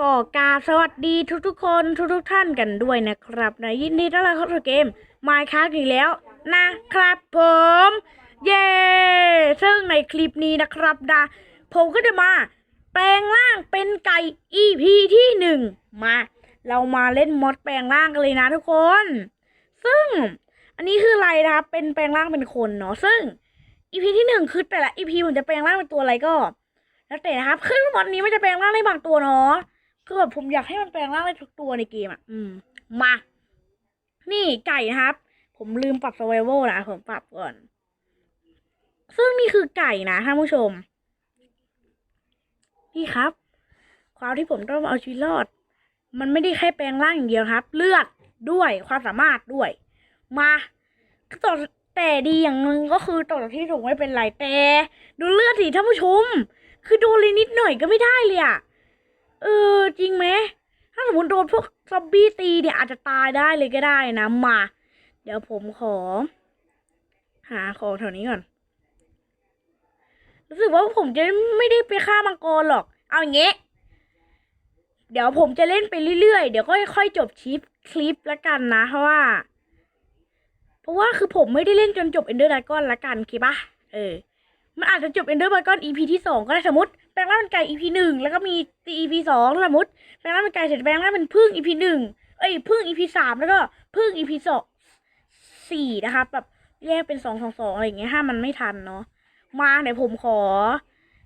ก็กาสวัสดีทุกๆคนทุกๆท่านกันด้วยนะครับนะยินดีต้อนรับเข้าสู่เกม Minecraft อีกแล้วนะครับผม เย้ซึ่งในคลิปนี้นะครับนะผมก็จะมา แปลงร่างเป็นไก่ EP ที่หนึ่งมา เรามาเล่นมอดแปลงร่างกันเลยนะทุกคน ซึ่งอันนี้คืออะไรนะครับเป็นแปลงร่างเป็นคนเนาะซึ่ง EP ที่หนึ่งคือแต่ละ EP ผมจะแปลงร่างเป็นตัวอะไรก็ แล้วแต่นะครับคือมอดนี้มันจะแปลงร่างได้บางตัวเนาะ คือแบบผมอยากให้มันแปลงร่างได้ทุกตัวในเกมอะ อืม มา นี่ไก่นะครับ ผมลืมปรับ survival นะผมปรับก่อน ซึ่งนี่คือไก่นะท่านผู้ชม นี่ครับ ความที่ผมต้องเอาชีวิตรอด มันไม่ได้แค่แปลงร่างอย่างเดียวครับ เลือดด้วยความสามารถด้วย มาต่อแต่ดีอย่างหนึ่งก็คือต่อจากที่ถูกไม่เป็นไรแต่ดูเลือดสิท่านผู้ชม คือโดนเลยนิดหน่อยก็ไม่ได้เลยอะ เออ จริงไหมถ้าสมมติโดนพวกซอมบี้ตีเนี่ยอาจจะตายได้เลยก็ได้นะมา เดี๋ยวผมขอ หาของแถวนี้ก่อน รู้สึกว่าผมจะไม่ได้ไปฆ่ามังกรหรอก เอาอย่างเงี้ยเดี๋ยวผมจะเล่นไปเรื่อยๆ เดี๋ยวก็ค่อยจบคลิปคลิปละกันนะ เพราะว่า เพราะว่าคือผมไม่ได้เล่นจนจบเอนเดอร์ดากอนละกันคิดปะเออ มันอาจจะจบเอนเดอร์ดากอน EP ที่สองก็ได้สมมติ ลงร่างเป็นไก่ EP หนึ่งแล้วก็มีตี EP สองสมมติแปลงร่างเป็นไก่เสร็จแปลงร่างเป็นพึ่ง EP หนึ่งเอ้ยพึ่ง EP สามแล้วก็พึ่ง EP สองสี่นะครับแบบแยกเป็นสองสองสองอะไรอย่างเงี้ยถ้ามันไม่ทันเนาะมาเดี๋ยวผมขอ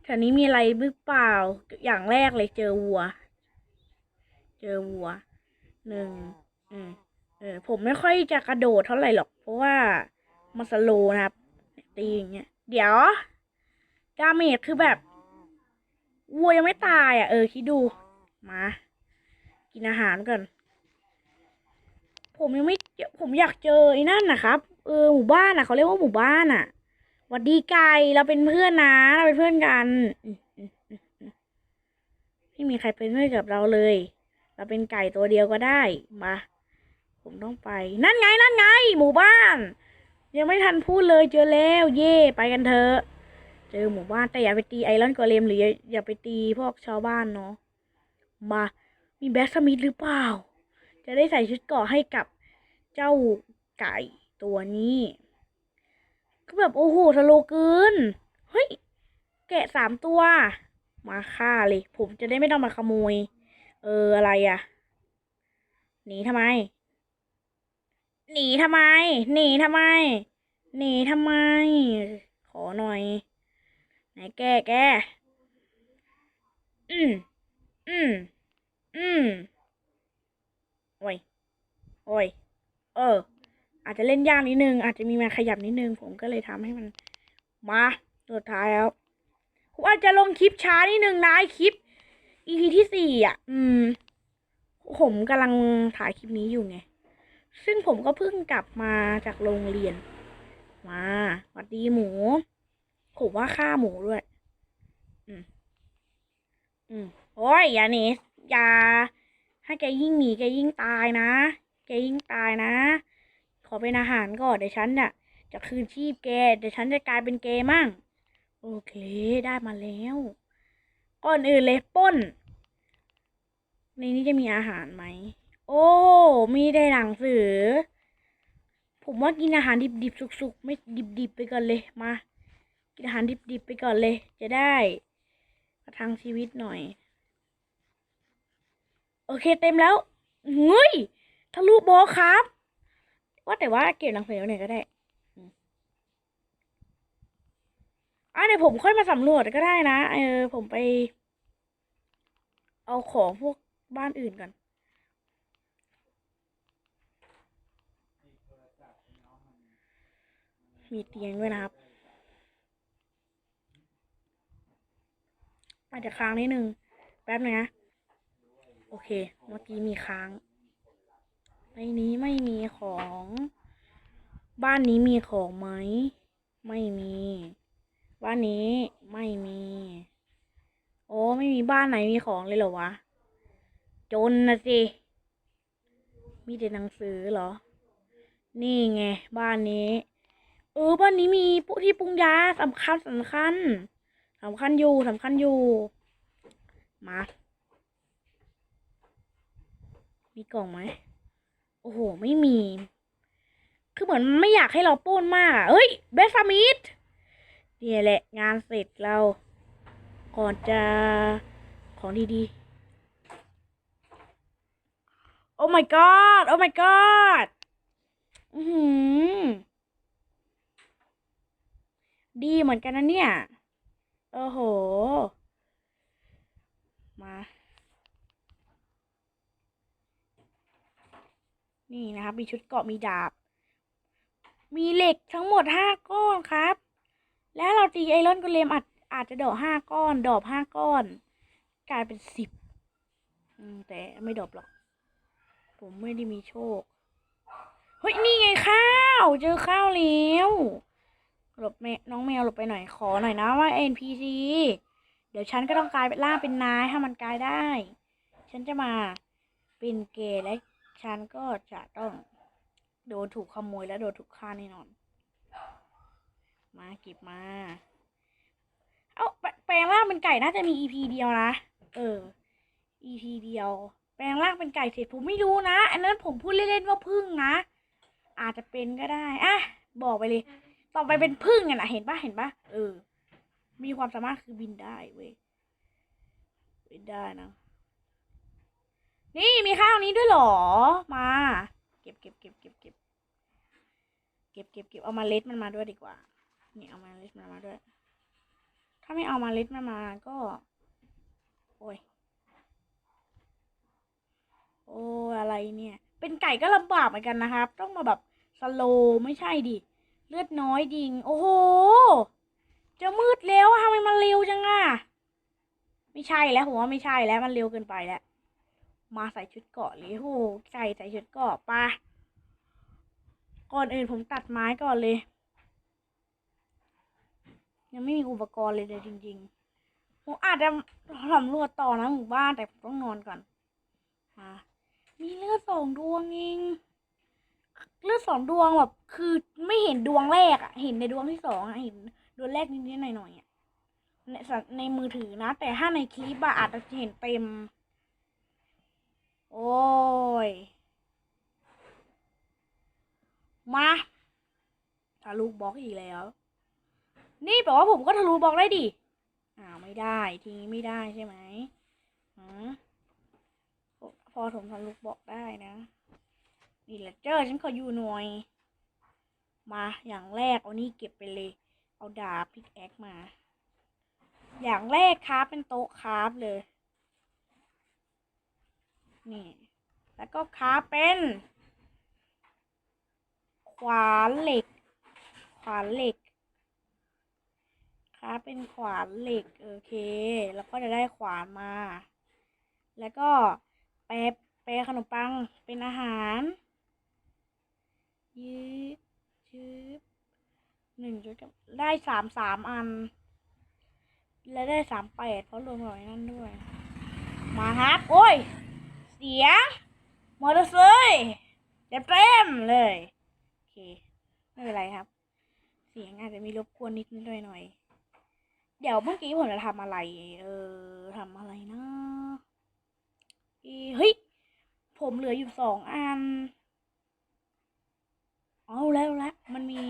แถวนี้มีอะไรหรือเปล่าอย่างแรกเลยเจอวัว เจอวัวหนึ่งอืมเออผมไม่ค่อยจะกระโดดเท่าไหร่หรอก เพราะว่ามันสโลนะครับตีอย่างเงี้ย เดี๋ยวดาเมจคือแบบ วัวยังไม่ตายอะ เออคิดดู มา กินอาหารก่อน ผมยังไม่ผมอยากเจอไอ้นั่นนะครับ เออหมู่บ้านอะเขาเรียกว่าหมู่บ้านอะหวัดดีไก่เราเป็นเพื่อนนะเราเป็นเพื่อนกันไม่มีใครเป็นเพื่อนกับเราเลย เราเป็นไก่ตัวเดียวก็ได้มาผมต้องไป นั่นไงนั่นไง หมู่บ้าน ยังไม่ทันพูดเลยเจอแล้ว เย่ไปกันเถอะ เจอหมู่บ้านแต่อย่าไปตีไอรอนกอเลมหรืออย่าอย่าไปตีพวกชาวบ้านเนาะมามีแบ็กสมิธหรือเปล่า จะได้ใส่ชุดเกราะให้กับเจ้าไก่ตัวนี้ ก็แบบโอ้โหทะโลเกินเฮ้ย แกะสามตัว มาฆ่าเลย ผมจะได้ไม่ต้องมาขโมย เอออะไรอะหนีทำไม หนีทำไม หนีทำไม หนีทำไม ขอหน่อย ไหนแกแกอืมอืมอืมโอ้ยโอ้ยเออ อาจจะเล่นยากนิดนึง อาจจะมีมาขยับนิดนึง ผมก็เลยทำให้มัน มาสุดท้ายแล้วผมอาจจะลงคลิปช้านิดนึงนะไอคลิป EP ที่สี่อะ อืม ผมกำลังถ่ายคลิปนี้อยู่ไง ซึ่งผมก็เพิ่งกลับมาจากโรงเรียน มาสวัสดีหมู ผมว่าฆ่าหมูด้วย อืม อืม โอ้ย อย่าหนีอย่าให้แกยิ่งหนีแกยิ่งตายนะ แกยิ่งตายนะ ขอเป็นอาหารก่อนเดี๋ยวฉันน่ะ จะคืนชีพแก เดี๋ยวฉันจะกลายเป็นแกมั่ง โอเค ได้มาแล้ว ก่อนอื่นเลยป้น ในนี้จะมีอาหารไหม โอ้ มีได้หนังสือ ผมว่ากินอาหารดิบๆสุกๆ ไม่ดิบๆไปก่อนเลย มา กินอาหารดิบๆไปก่อนเลย จะได้ประทังชีวิตหน่อย โอเคเต็มแล้วเฮ้ยทะลุบอครับ ว่าแต่ว่าเก็บหนังสือไว้ไหนก็ได้อะเดี๋ยวผมค่อยมาสำรวจก็ได้นะเออผมไป เอาของพวกบ้านอื่นก่อนมีเตียงด้วยนะครับ อาจจะค้างนิดนึง แป๊บนึงนะ โอเค เมื่อกี้มีค้าง ในนี้ไม่มีของ บ้านนี้มีของไหม ไม่มี บ้านนี้ไม่มี โอ้ ไม่มีบ้านไหนมีของเลยเหรอวะ จนนะสิ มีแต่หนังสือเหรอ นี่ไง บ้านนี้ เออ บ้านนี้มีปุ๊ที่ปรุงยาสำคัญสำคัญ สำคัญอยู่สำคัญอยู่ มา มีกล่องไหม โอ้โห ไม่มี คือเหมือนไม่อยากให้เราป้นมากอะเฮ้ย เบสฟามิดเนี่ยแหละ งานเสร็จเรา ก่อนจะของดีๆ โอ้ my god โอ้ my god อือหือดีเหมือนกันนะเนี่ย โอ้โห มา นี่นะครับ มีชุดเกาะมีดาบ มีเหล็กทั้งหมดห้าก้อนครับ แล้วเราตีไอรอนโกเลมอาจอาจจะดอกห้าก้อน ดอกห้าก้อน กลายเป็นสิบแต่ไม่ดอกหรอก ผมไม่ได้มีโชค เฮ้ย นี่ไงข้าว เจอข้าวแล้ว หลบแมน้องแมวหลบไปหน่อยขอหน่อยนะว่า NPC เดี๋ยวฉันก็ต้องกลายเป็นล่างเป็นนายถ้ามันกลายได้ ฉันจะมาเป็นเกย์และฉันก็จะต้องโดนถูกขโมยและโดนถูกฆ่าแน่นอน มาเก็บมา เอาแปแปลงร่างเป็นไก่น่าจะมี EP เดียวนะ เออ EP เดียว แปลงร่างเป็นไก่เสร็จผมไม่รู้นะ อันนั้นผมพูดเล่นๆว่าพึ่งนะ อาจจะเป็นก็ได้ อะ บอกไปเลย ต่อไปเป็นพึ่งอะนะเห็นปะเห็นปะเออ มีความสามารถคือบินได้เว้ยบินได้นะ นี่มีข้าวนี้ด้วยหรอ มา เก็บเก็บเก็บเก็บเก็บเก็บเก็บเก็บเอามาเล็ดมันมาด้วยดีกว่า นี่เอามาเล็ดมันมาด้วย ถ้าไม่เอามาเล็ดมันมาก็ โอ้ย โอ้อะไรเนี่ย เป็นไก่ก็ลำบากเหมือนกันนะครับ ต้องมาแบบสโลไม่ใช่ดิ เลือดน้อยดิง โอ้โห จะมืดแล้วทำไมมันเร็วจังอะไม่ใช่แล้วผมว่าไม่ใช่แล้วมันเร็วเกินไปแล้ว มาใส่ชุดเกาะเลยโอ้โหไก่ใส่ชุดเกาะปะก่อนอื่นผมตัดไม้ก่อนเลย ยังไม่มีอุปกรณ์เลยเลยจริงๆ ผมอาจจะสำรวจต่อนะหมู่บ้านแต่ผมต้องนอนก่อนอะมีเลือดสองดวงเอง เลือดสองดวงแบบ คือไม่เห็นดวงแรกอะเห็นในดวงที่สองอะเห็นดวงแรกนิดๆหน่อยๆอะในในมือถือนะ แต่ถ้าในคลิปอะอาจจะเห็นเต็ม โอ้ย มาทะลุบล็อกอีกแล้ว นี่แปลว่าผมก็ทะลุบล็อกได้ดิอ้าวไม่ได้ทีนี้ไม่ได้ใช่ไหมฮะพอผมทะลุบล็อกได้นะ นี่แหลเจอร์ฉันขออยู่หน่วย มาอย่างแรกเอานี่เก็บไปเลย เอาดาบพิกแอคมา อย่างแรกคราฟเป็นโต๊ะคราฟเลย นี่ แล้วก็คราฟเป็น ขวานเหล็ก ขวานเหล็กคราฟเป็นขวานเหล็กโอเค แล้วก็จะได้ขวานมา แล้วก็แปรแปรขนมปังเป็นอาหาร ยืดชืบหนึ่งจุดกับได้สามสามอัน และได้สามแปดเพราะรวมกับไอ้นั่นด้วย มาครับ โอ้ย เสียงมอเตอร์ไซค์เต็มเต็มเลยโอเคไม่เป็นไรครับ เสียงอาจจะมีรบกวนนิดนิดหน่อยหน่อยเดี๋ยวเมื่อกี้ผมจะทำอะไร เออทำอะไรนะเฮ้ย ผมเหลืออยู่สองอัน เอาแล้วแล้วมันมี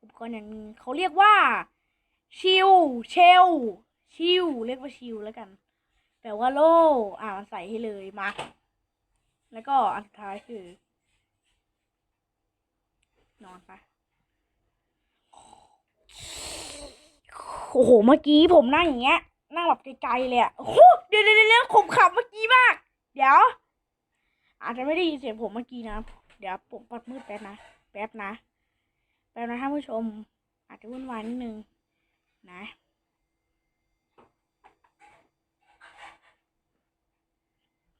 อุปกรณ์อย่างนึงเขาเรียกว่า ชิลเชลชิลเรียกว่าชิลแล้วกันแปลว่าโล่อ่ามันใส่ให้เลยมาแล้วก็อันสุดท้ายคือ นอนปะโอ้โห เมื่อกี้ผมนั่งอย่างเงี้ย นั่งแบบไกลๆเลยอะโอ้โหเดี๋ยวเดี๋ยวเดี๋ยวผมขับเมื่อกี้มาก เดี๋ยว อาจจะไม่ได้ยินเสียงผมเมื่อกี้นะ เดี๋ยวผมปัดมืดแป๊บนะ ป๊บนะ แป๊บนะท่านผู้ชม อาจจะวุ่นวายนิดนึงนะ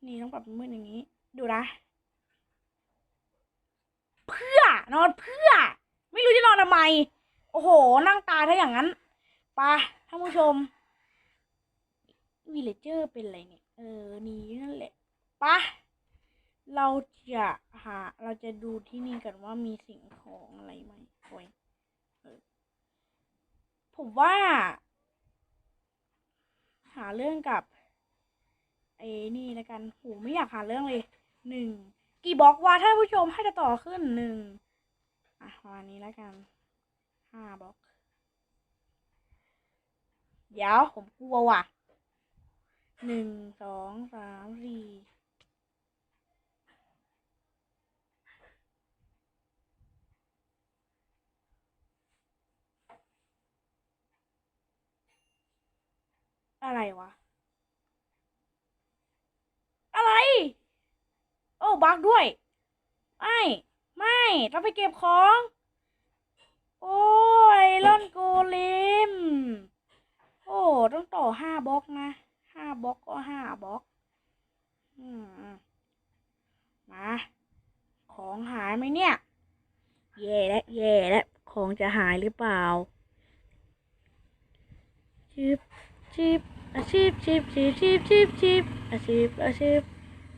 นี่ต้องปรับมืดอย่างนี้ ดูนะ เพื่อนอนเพื่อ ไม่รู้จะนอนทำไม โอ้โห นั่งตายถ้าอย่างนั้นปะท่านผู้ชมวิเลเจอร์เป็นอะไรเนี่ย เออ นี่นั่นแหละปะ เราจะหาเราจะดูที่นี่กันว่ามีสิ่งของอะไรไหมโอยผมว่า หาเรื่องกับไอ้นี่แล้วกันโหไม่อยากหาเรื่องเลยหนึ่งกี่บล็อกว่ะท่านผู้ชมให้จะต่อขึ้นหนึ่งอะประมาณนี้แล้วกันห้าบล็อกเดี๋ยวผมกลัวว่ะหนึ่งสองสามสี่ อะไรวะ อะไร โอ้บักด้วย ไม่ ไม่ต้องไปเก็บของ โอ้ยล่อนโกเลมโอ้ ต้องต่อห้าบล็อกนะ ห้าบล็อกก็ห้าบล็อก อืม มา ของหายไหมเนี่ย แย่แล้วแย่แล้วของจะหายหรือเปล่าชิบ ชิบอาชีพชิบชิบชิบชิบชิบอาชีพอาชีพ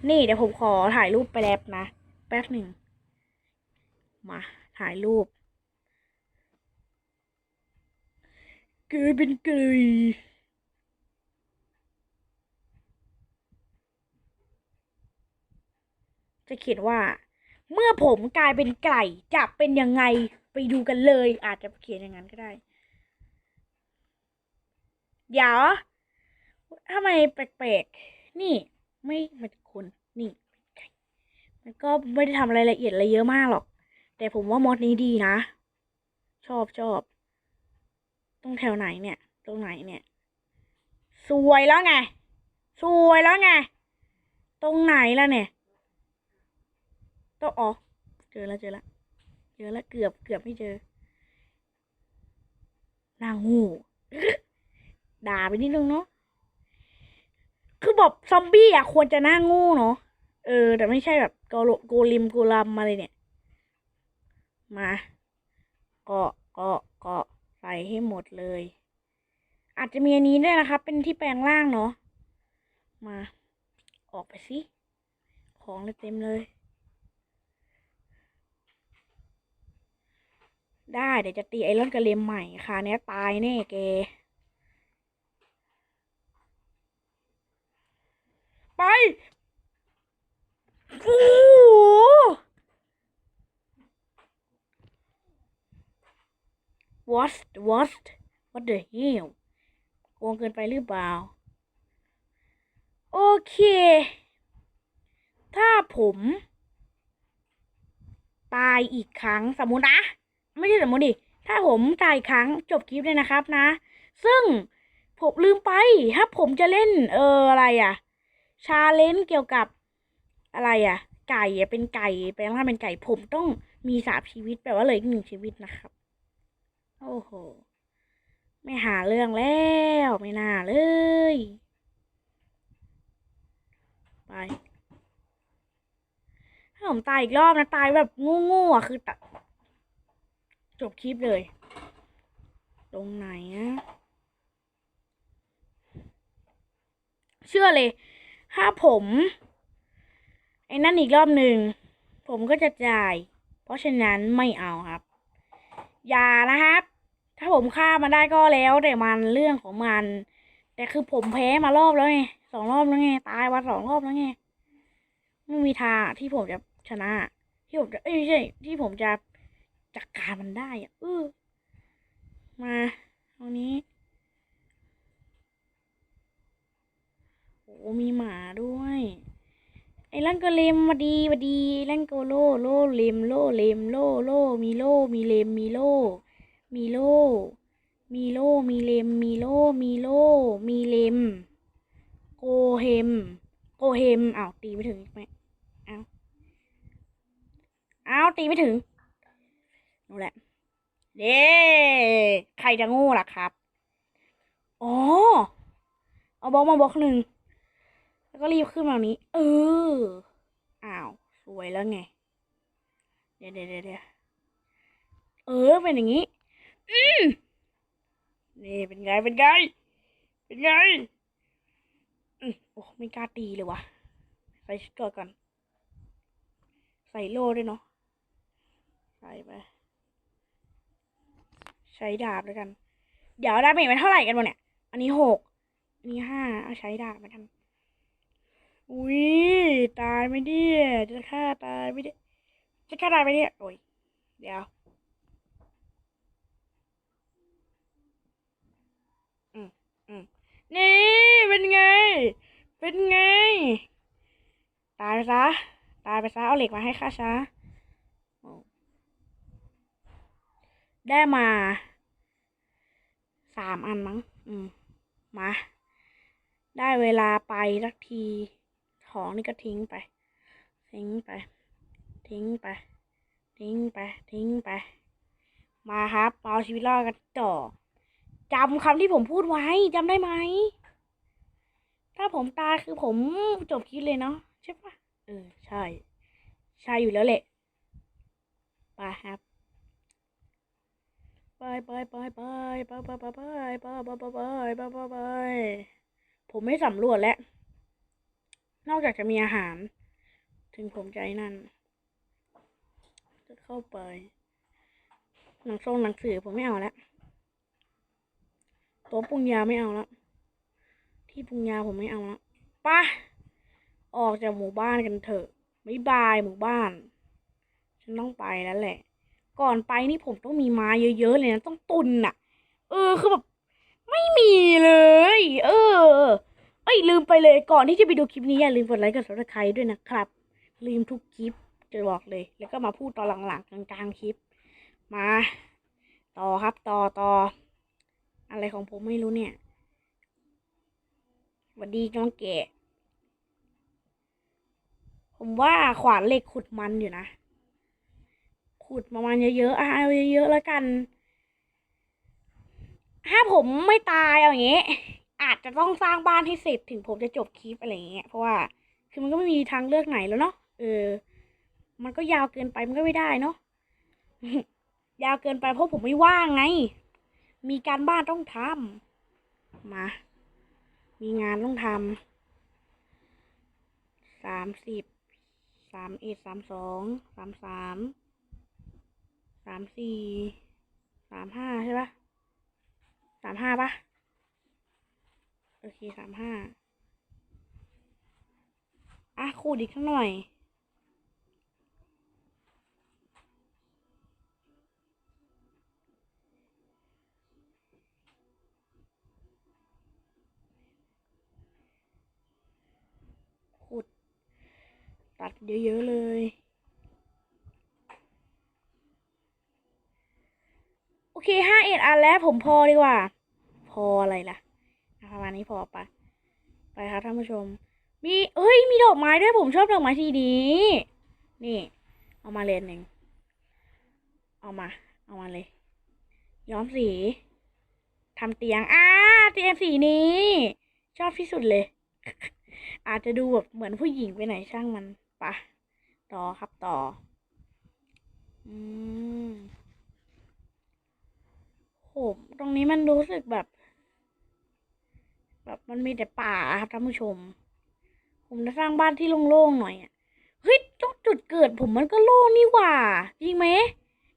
นี่เดี๋ยวผมขอถ่ายรูปไปแล้วนะ แป๊บหนึ่ง มาถ่ายรูปเกยเป็นเกยจะเขียนว่า เมื่อผมกลายเป็นไก่จะเป็นยังไงไปดูกันเลย อาจจะเขียนอย่างนั้นก็ได้ เดี๋ยวทำไมแปลกๆ นี่ไม่มันคนนี่มันก็ไม่ได้ทำอะไรละเอียดอะไรเยอะมากหรอก แต่ผมว่ามอดนี้ดีนะ ชอบชอบตรงแถวไหนเนี่ย ตรงไหนเนี่ย สวยแล้วไง สวยแล้วไง ตรงไหนแล้วเนี่ยต้องอ๋อเจอแล้วเจอแล้วเจอแล้วเกือบเกือบไม่เจอนางงู ด่าไปนิดนึงเนาะคือแบบซอมบี้อะควรจะหน้างูเนาะเออ แต่ไม่ใช่แบบโกโลโกลิมโกลัมอะไรเนี่ย มาเกาะเกาะเกาะใส่ให้หมดเลย อาจจะมีอันนี้ด้วยนะครับ เป็นที่แปลงร่างเนาะมา ออกไปสิของเลยเต็มเลย ได้เดี๋ยวจะตีไอรอนกระเลมใหม่ค่ะเนี้ยตายแน่แก ไปโอ้โห what what what the hell โกงเกินไปหรือเปล่า โอเค ถ้าผม ตายอีกครั้งสมมุตินะ ไม่ใช่สมมติดิ ถ้าผมตายอีกครั้งจบคลิปเลยนะครับนะ ซึ่งผมลืมไป ถ้าผมจะเล่นเอออะไรอะ ชาเลนจ์เกี่ยวกับอะไรอะไก่อะเป็นไก่แปลงร่างเป็นไก่ผมต้องมีสามชีวิตแปลว่าเหลยอีกหนึ่งชีวิตนะครับ โอ้โห ไม่หาเรื่องแล้วไม่น่าเลย ไปถ้าผมตายอีกรอบนะตายแบบงูๆอะคือตัดจบคลิปเลย ตรงไหนอะเชื่อเลย ถ้าผม ไอ้นั่นอีกรอบหนึ่ง ผมก็จะจ่าย เพราะฉะนั้นไม่เอาครับ อย่านะครับ ถ้าผมฆ่ามันได้ก็แล้วแต่มันเรื่องของมัน แต่คือผมแพ้มารอบแล้วไงสองรอบแล้วไงตายมาสองรอบแล้วไงไม่มีทางที่ผมจะชนะ ที่ผมจะเอ้ยไม่ใช่ที่ผมจะจัดการมันได้อะเออมาตรงนี้ โอ้มีหมาด้วย ไอ้ลันก็เลมมาดีมาดีลันโกโลโลเลมโลเลมโลโลมีโลมีเลมมีโล มีโล มีโลมีเลมมีโลมีโลมีเลมโกเฮมโกเฮมอ้าวตีไม่ถึงอีกไหมอ้าวอ้าวตีไม่ถึงนู่นแหละเด้ใครจะโง่ล่ะครับ อ๋อ เอาบล็อกมาบล็อกหนึ่ง แล้วก็รีบขึ้นมาแบบนี้ เออ อ้าว สวยแล้วไง เดี๋ยวเดี๋ยวเดี๋ยวเออ เป็นอย่างนี้ อืมนี่เป็นไง เป็นไง เป็นไง อืมโอ้ไม่กล้าตีเลยวะใส่ชุดเกราะก่อน ใส่โล่ด้วยเนาะ ใส่ไป ใช้ดาบแล้วกัน เดี๋ยวดาเมจมันเท่าไหร่กันวะเนี่ย อันนี้หกอันนี้ห้าเอาใช้ดาบมาท อุ้ยตายไม่ดิจะฆ่าตายไม่ได้จะฆ่าตายไม่เนี่ยโอ้ยเดี๋ยวอืมอืมนี่เป็นไง เป็นไง ตายไปซะตายไปซะเอาเหล็กมาให้ข้าซะได้มาสามอันมั้ง อืม มา ได้เวลาไปสักที ของนี่ก็ทิ้งไป ทิ้งไป ทิ้งไป ทิ้งไป ทิ้งไป มาครับเอาชีวิตรอดกันต่อจำคำที่ผมพูดไว้จำได้ไหม ถ้าผมตายคือผมจบคลิปเลยเนาะใช่ปะเออใช่ ใช่อยู่แล้วแหละไปครับไปไปไปไปไปไปไปไปไปไปไปไปไปไปไปผมไม่สำรวจแล้ว นอกจากจะมีอาหาร ถึงผมใจนั่น จะเข้าไปหนังทรงหนังสือผมไม่เอาแล้วโต๊ะปรุงยาไม่เอาแล้วที่ปรุงยาผมไม่เอาแล้วป่ะออกจากหมู่บ้านกันเถอะบ๊ายบายหมู่บ้าน ฉันต้องไปแล้วแหละ ก่อนไปนี่ผมต้องมีไม้เยอะๆเลยนะต้องตุนน่ะ เออคือแบบไม่มีเลย ลืมไปเลยก่อนที่จะไปดูคลิปนี้อย่าลืมกดไลค์กดซับสไครต์ด้วยนะครับ ลืมทุกคลิปจะบอกเลย แล้วก็มาพูดตอนหลังๆกลางๆคลิป มา ต่อครับต่อต่ออะไรของผมไม่รู้เนี่ยวัสดีน้องแกะผมว่าขวานเหล็กขุดมันอยู่นะ ขุดประมาณเยอะๆอะเอาเยอะๆแล้วกัน ถ้าผมไม่ตายเอาอย่างงี้ อาจจะต้องสร้างบ้านให้เสร็จถึงผมจะจบคลิปอะไรอย่างเงี้ยเพราะว่าคือมันก็ไม่มีทางเลือกไหนแล้วเนาะเออ มันก็ยาวเกินไปมันก็ไม่ได้เนาะยาวเกินไปเพราะผมไม่ว่างไง มีการบ้านต้องทำมา มีงานต้องทำสามสิบสามเอ็ดสามสองสามสามสามสี่สามห้าใช่ปะสามห้าปะ โอเคสามห้าอะคูดอีกสักหน่อยขุด ตัดเยอะๆเลยโอเคห้าเอ็ดอันแล้วผมพอดีกว่า พออะไรล่ะ ประมาณนี้พอปะไปครับท่านผู้ชม มีเอ้ยมีดอกไม้ด้วยผมชอบดอกไม้ทีนี้ นี่ เอามาเลนหนึ่งเอามา เอามาเลย ย้อมสีทำเตียงอ่าเตียงสีนี้ ชอบที่สุดเลย อาจจะดูแบบเหมือนผู้หญิงไปไหนช่างมันปะต่อครับต่อ อืมโหตรงนี้มันรู้สึกแบบ แบบมันมีแต่ป่าครับท่านผู้ชม ผมจะสร้างบ้านที่โล่งๆหน่อยอะเฮ้ยตรงจุดเกิด ผมมันก็โล่งนี่หว่า จริงไหม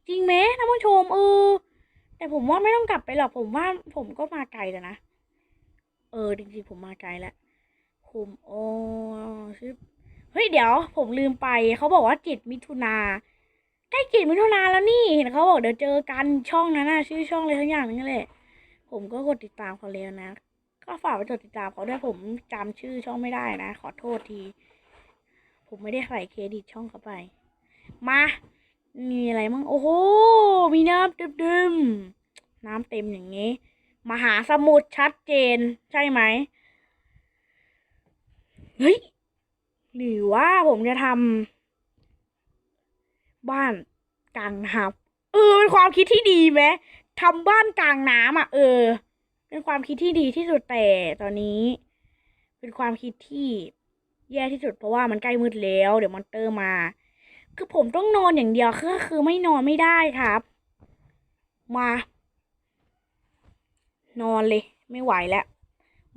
จริงไหมท่านผู้ชมเออ แต่ผมว่าไม่ต้องกลับไปหรอกผมว่าผมก็มาไกลแล้วนะเออจริงๆผมมาไกลแล้วผมโอ้ชิบเฮ้ยเดี๋ยว ผมลืมไปเขาบอกว่าเจ็ดมิถุนาใกล้เจ็ดมิถุนาแล้วนี่เห็นเขาบอกเดี๋ยวเจอกันช่องนั้นนะชื่อช่องอะไรทั้งอย่างนึงแหละผมก็กดติดตามเขาแล้วนะ ก็ฝากไปกดติดตามเขาด้วยผมจำชื่อช่องไม่ได้นะ ขอโทษที ผมไม่ได้ใส่เครดิตช่องเขาไป มา มีอะไรมั่งโอ้โห มีน้ำเต็มๆน้ำเต็มอย่างงี้ มหาสมุทรชัดเจน ใช่ไหมเฮ้ยหรือว่าผมจะทำบ้านกลางน้ำเออเป็นความคิดที่ดีไหมทำบ้านกลางน้ำอะ เออ เป็นความคิดที่ดีที่สุดแต่ตอนนี้ เป็นความคิดที่แย่ที่สุดเพราะว่ามันใกล้มืดแล้ว เดี๋ยวมอนเตอร์มา คือผมต้องนอนอย่างเดียวคือคือไม่นอนไม่ได้ครับ มา นอนเลย ไม่ไหวแล้ว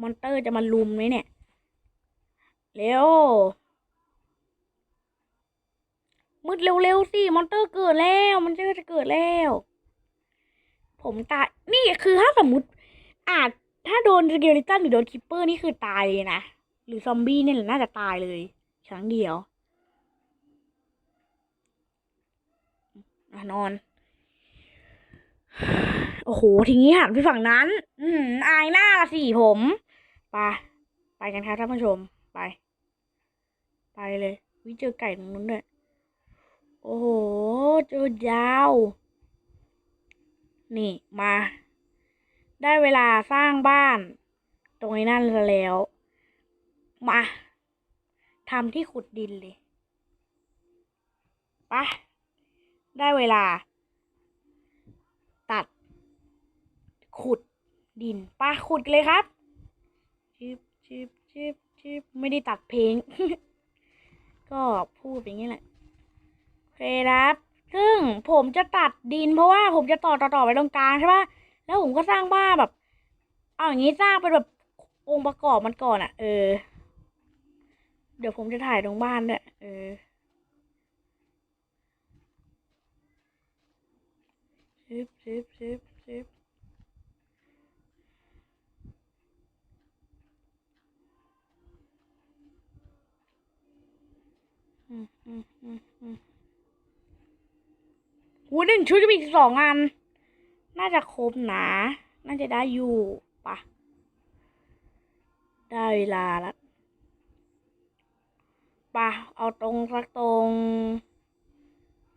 มอนเตอร์จะมาลุมไหมเนี่ยเร็วมืดเร็วๆสิมอนเตอร์เกิดแล้ว มันเตอจะเกิดแล้ว ผมตายนี่คือถ้าสมมติ อาจถ้าโดนสเกลิตันหรือโดนคิปเปอร์นี่คือตายเลยนะ หรือซอมบี้เนี่ยแหละน่าจะตายเลยครั้งเดียวอนอน โอ้โห ทีนี้หันไปฝั่งนั้น อืมอายหน้าละสิผม ไป ไปกันครับท่านผู้ชม ไป ไปเลย วิเจอไก่ตรงนู้นด้วย โอ้โห เจอยาว นี่ มา ได้เวลาสร้างบ้าน ตรงนี้นั่นแล้ว มาทำที่ขุดดินเลยปะได้เวลา ตัด ขุดดินปะขุดเลยครับชิบชิบชิบชิบไม่ได้ตัดเพลง ก็พูดอย่างนี้แหละโอเคครับ ซึ่งผมจะตัดดินเพราะว่าผมจะต่อต่อต่อไปตรงกลางใช่ปะ แล้วผมก็สร้างบ้านแบบ เอาอย่างนี้สร้างเป็นแบบองค์ประกอบมันก่อนอะ่ะ เออ เดี๋ยวผมจะถ่ายตรงบ้านด้วยเออซิบซิบซิบซิบอืมอืมอืมอืมหูหนึ่งชุดก็มีสองอัน น่าจะครบนะ น่าจะได้อยู่ปะได้เวลาล้วปะเอาตรงสักตรง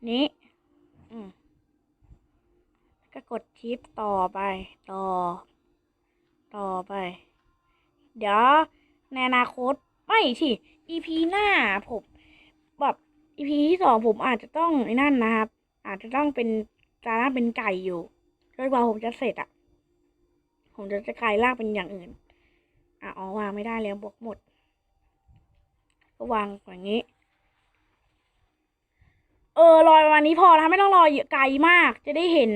นี้ อืมก็กดชิปต่อไป ต่อ ต่อไป เดี๋ยวในอนาคต ไม่สิ EP หน้าผมแบบ EP ที่สองผมอาจจะต้องไอ้นั่นนะครับ อาจจะต้องเป็นจาร่างเป็นไก่อยู่ จนกว่าผมจะเสร็จอะผมจะจะกลายร่างเป็นอย่างอื่น อะอ๋อวางไม่ได้แล้วบวกหมด ก็วางอย่างนี้ เออลอยประมาณนี้พอนะไม่ต้องลอยไกลมาก จะได้เห็น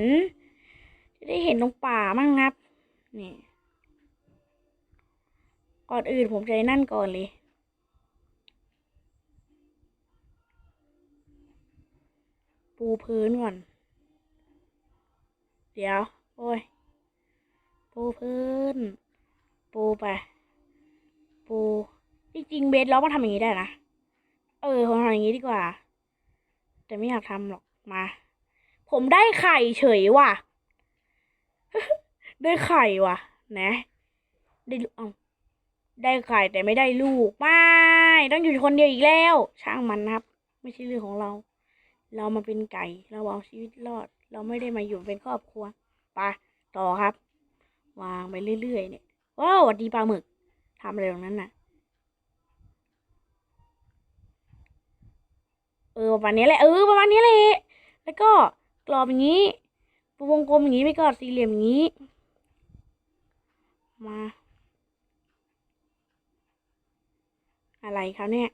จะได้เห็นตรงป่ามั่งครับนี่ก่อนอื่นผมจะนั่นก่อนเลยปูพื้นก่อน เดี๋ยว โอ้ย ปูพื้น ปูไป ปูจริงๆเบสล็อกมาทำอย่างนี้ได้นะ เออผมทำอย่างนี้ดีกว่า แต่ไม่อยากทำหรอกมา ผมได้ไข่เฉยว่ะ ได้ไข่ว่ะ นะ ได้ลูกเอาได้ไข่แต่ไม่ได้ลูก ไม่ ต้องอยู่คนเดียวอีกแล้ว ช่างมันนะครับ ไม่ใช่เรื่องของเรา เรามาเป็นไก่ เราเอาชีวิตรอด เราไม่ได้มาอยู่เป็นครอบครัวไปต่อครับ วางไปเรื่อยๆเนี่ยว้าวสวัสดีปลาหมึกทำอะไรตรงนั้นน่ะ เออประมาณนี้แหละเออประมาณนี้แหละแล้วก็กรอบอย่างนี้วงกลมอย่างนี้ไปก่อนสี่เหลี่ยมอย่างนี้ มา อะไรเขาเนี่ย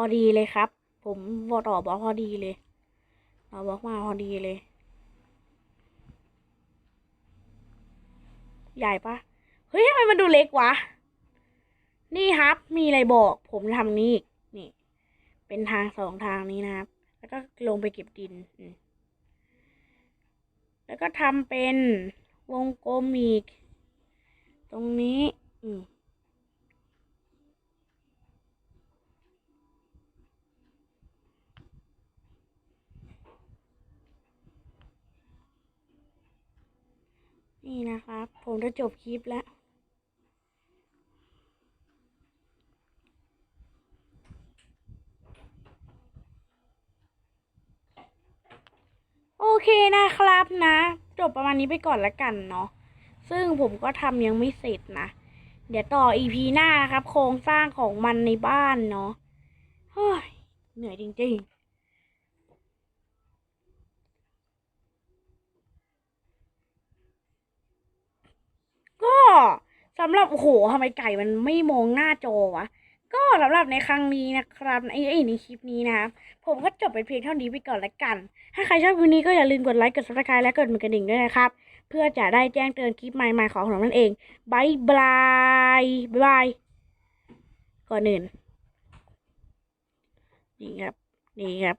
อดีเลยครับ ผมบอต่อบอกพอดีเลยเราบอกมาพอดีเลย ใหญ่ปะเฮ้ยทำไมมันดูเล็กวะ นี่ครับ มีอะไรบอก ผมทำนี้นี่ เป็นทางสองทางนี้นะครับ แล้วก็ลงไปเก็บดิน แล้วก็ทำเป็นวงกลมอีก ตรงนี้ อืม นี่นะครับ ผมจะจบคลิปแล้วโอเคนะครับนะ จบประมาณนี้ไปก่อนละกันเนาะซึ่งผมก็ทำยังไม่เสร็จนะ เดี๋ยวต่อ EP หน้านะครับ โครงสร้างของมันในบ้านเนาะเฮ้ยเหนื่อยจริงๆ ก็สำหรับโอ้โหทำไมไก่มันไม่มองหน้าจอวะก็สำหรับในครั้งนี้นะครับไอ้ในคลิปนี้นะครับผมก็จบเป็นเพียงเท่านี้ไปก่อนละกัน ถ้าใครชอบคลิปนี้ก็อย่าลืมกดไลค์กด subscribe และกดกระดิ่งด้วยนะครับ เพื่อจะได้แจ้งเตือนคลิปใหม่ๆของผมนั่นเองบายบายบายบายก่อนอื่นนี่ครับนี่ครับ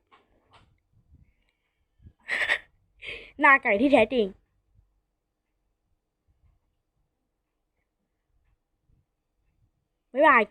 หน้าไก่ที่แท้จริง บ๊ายบาย